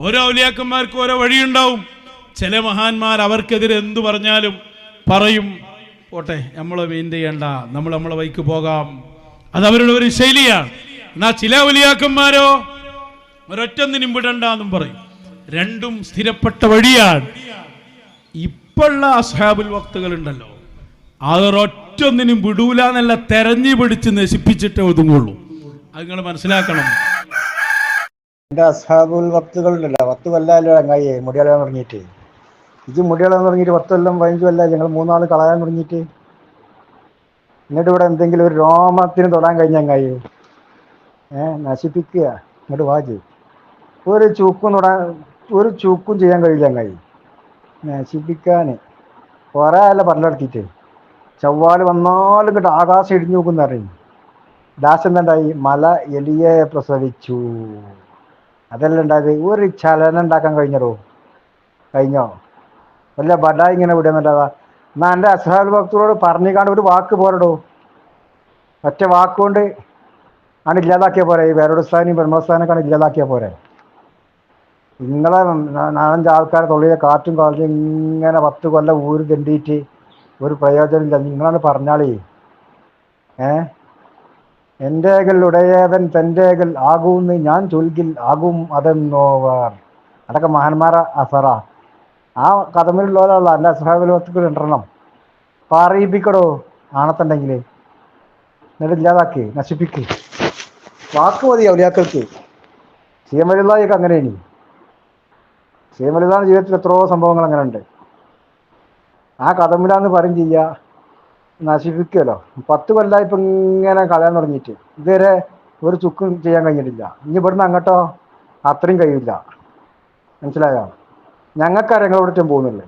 ഓരോ ഔലിയാക്കന്മാർക്ക് ഓരോ വഴിയുണ്ടാവും. ചില മഹാന്മാർ അവർക്കെതിരെ എന്തു പറഞ്ഞാലും പറയും. പോട്ടെ നമ്മളെ മെയിൻ ചെയ്യണ്ട. നമ്മൾ നമ്മളെ വൈക്ക് പോകാം. അത് അവരുടെ ഒരു ശൈലിയാണ്. എന്നാ ചില ഔലിയാക്കന്മാരോ ഒരൊറ്റൊന്നിനും വിടണ്ട എന്നും പറയും. രണ്ടും സ്ഥിരപ്പെട്ട വഴിയാണ്. ഇപ്പോഴുള്ള അസ്ഹാബുൽ വക്തുകൾ ഉണ്ടല്ലോ അതൊരൊറ്റൊന്നിനും വിടൂല എന്നല്ല തെരഞ്ഞു പിടിച്ച് നശിപ്പിച്ചിട്ടേ ഒതുങ്ങുള്ളൂ. അത് നിങ്ങൾ മനസ്സിലാക്കണം. എന്റെ അസാബുൽ വക്തുകളുണ്ടല്ലോ. പത്ത് കൊല്ലമല്ലോ അങ്ങായി മുടിയാളാൻ തുടങ്ങിയിട്ട് ഇത് മുടിയാളാൻ തുടങ്ങിയിട്ട് പത്ത് കൊല്ലം പതിനഞ്ച് കൊല്ലം ഞങ്ങൾ മൂന്നാൾ കളയാൻ തുടങ്ങിയിട്ട് എന്നിട്ട് ഇവിടെ എന്തെങ്കിലും ഒരു രോമത്തിന് തൊടാൻ കഴിഞ്ഞ അങ്ങായി ഏ നശിപ്പിക്കുക. ഇങ്ങോട്ട് വാജ് ഒരു ചൂക്കും തൊടാൻ ഒരു ചൂക്കും ചെയ്യാൻ കഴിയില്ല അങ്ങായി നശിപ്പിക്കാൻ കുറേ അല്ല പറഞ്ഞെടുത്തിട്ട് ചവ്വാൽ വന്നാലും ഇങ്ങോട്ട് ആകാശം ഇടിഞ്ഞു നോക്കുന്ന അറിയും ദാസ് എന്തുണ്ടായി മല എലിയെ പ്രസവിച്ചു. അതല്ല ഉണ്ടായത്. ഒരു ചലനം ഉണ്ടാക്കാൻ കഴിഞ്ഞോ? കഴിഞ്ഞോ? വല്ല ബഡ ഇങ്ങനെ വിടുന്നുണ്ടാവാ എന്നാ എന്റെ അസഹാൽ ഭക്തരോട് പറഞ്ഞിക്കാണ്ട് ഒരു വാക്ക് പോരടോ. ഒറ്റ വാക്കുകൊണ്ട് ആണ് ഇല്ലാതാക്കിയ പോരെ. ഈ വേരോടുസ്ഥാനും ബ്രഹ്മസ്ഥാനൊക്കെയാണ് ഇല്ലാതാക്കിയ പോരെ. നിങ്ങളെ നാലഞ്ച് ആൾക്കാരെ തൊള്ളിയിലെ കാറ്റും കാറ്റും ഇങ്ങനെ പത്ത് കൊല്ലം ഊര് തെണ്ടിയിട്ട് ഒരു പ്രയോജനമില്ല. നിങ്ങളാണ് പറഞ്ഞാളേ. ഏ? എന്റേകൽ ഉടയവൻ തന്റെകൽ ആകൂന്ന് ഞാൻ ചൊൽകിൽ ആകും അതെന്നോവർ. അതൊക്കെ മഹാന്മാര അസറ. ആ കഥമിലുള്ളവരല്ല എന്റെ അസഹാബിലത്തുക്ക് രണ്ടെണ്ണം. പറയിപ്പിക്കടോ ആണത്തുണ്ടെങ്കിൽ എന്നിട്ട് ഇല്ലാതാക്കി നശിപ്പിക്ക്. വാക്ക് മതി ഔലിയാക്കൾക്ക്. അങ്ങനെ ഇനി സീമലിതാന്റെ ജീവിതത്തിൽ എത്രയോ സംഭവങ്ങൾ അങ്ങനെ ഉണ്ട് ആ കഥമിലാന്ന് പറയും ചെയ്യുക നശിപ്പിക്കുമല്ലോ പത്ത് കൊല്ലായി ഇപ്പം ഇങ്ങനെ കളയാൻ തുടങ്ങിയിട്ട്. ഇതുവരെ ഒരു ചുക്കും ചെയ്യാൻ കഴിഞ്ഞിട്ടില്ല. ഇനി ഇവിടുന്ന് അങ്ങോട്ടോ? അത്രയും കഴിയില്ല. മനസ്സിലായോ? ഞങ്ങൾക്കറിയാം നിങ്ങളോട് ഒറ്റും പോകുന്നില്ലേ?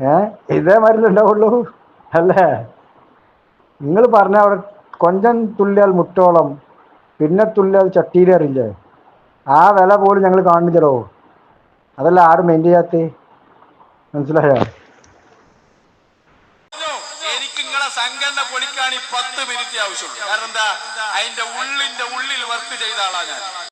ഏ? ഇതേ ഉണ്ടാവുള്ളൂ അല്ലേ? നിങ്ങൾ പറഞ്ഞ അവിടെ കൊഞ്ചം തുള്ളിയാൽ മുട്ടോളം പിന്നെ തുള്ളിയാൽ ചട്ടിയിലേറില്ലേ ആ വില പോലും ഞങ്ങൾ കാണിച്ചടോ അതല്ല ആരും മെയിൻ ചെയ്യാത്തേ. മനസ്സിലായോ എനിക്ക് നിങ്ങളെ സംഘടന പൊളിക്കാൻ ഈ പത്ത് മിനിറ്റ് ആവശ്യമുള്ളൂ. കാരണം എന്താ? അതിന്റെ ഉള്ളിന്റെ ഉള്ളിൽ വർക്ക് ചെയ്ത ആളാ ഞാൻ.